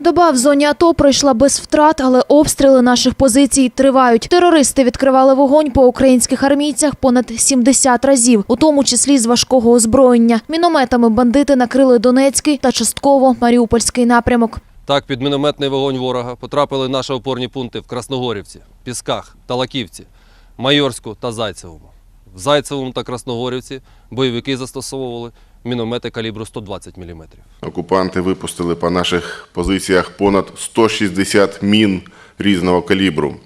Доба в зоні АТО пройшла без втрат, але обстріли наших позицій тривають. Терористи відкривали вогонь по українських армійцях понад 70 разів, у тому числі з важкого озброєння. Мінометами бандити накрили Донецький та частково Маріупольський напрямок. Так, під мінометний вогонь ворога потрапили наші опорні пункти в Красногорівці, Пісках, Талаківці, Майорську та Зайцевому. В Зайцевому та Красногорівці бойовики застосовували міномети калібру 120 мм. Окупанти випустили по наших позиціях понад 160 мін різного калібру.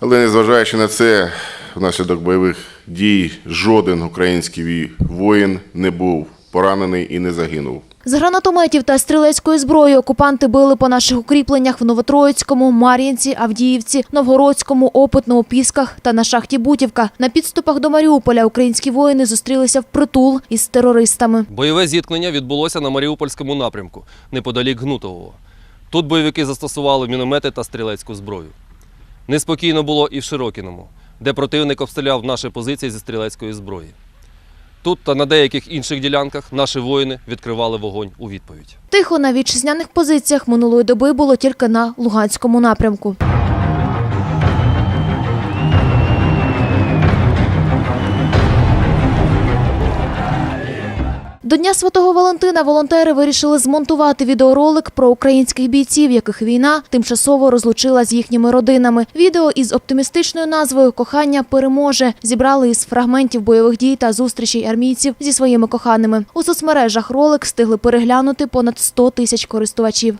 Але незважаючи на це, внаслідок бойових дій жоден український воїн не був поранений і не загинув. З гранатометів та стрілецької зброї окупанти били по наших укріпленнях в Новотроїцькому, Мар'їнці, Авдіївці, Новгородському, Опитному, Пісках та на шахті Бутівка. На підступах до Маріуполя українські воїни зустрілися впритул із терористами. Бойове зіткнення відбулося на Маріупольському напрямку, неподалік Гнутового. Тут бойовики застосували міномети та стрілецьку зброю. Неспокійно було і в Широкіному, де противник обстріляв наші позиції зі стрілецької зброї. Тут та на деяких інших ділянках наші воїни відкривали вогонь у відповідь. Тихо на вітчизняних позиціях минулої доби було тільки на Луганському напрямку. Дня Святого Валентина волонтери вирішили змонтувати відеоролик про українських бійців, яких війна тимчасово розлучила з їхніми родинами. Відео із оптимістичною назвою Кохання переможе зібрали із фрагментів бойових дій та зустрічей армійців зі своїми коханими. У соцмережах ролик встигли переглянути понад 100 тисяч користувачів.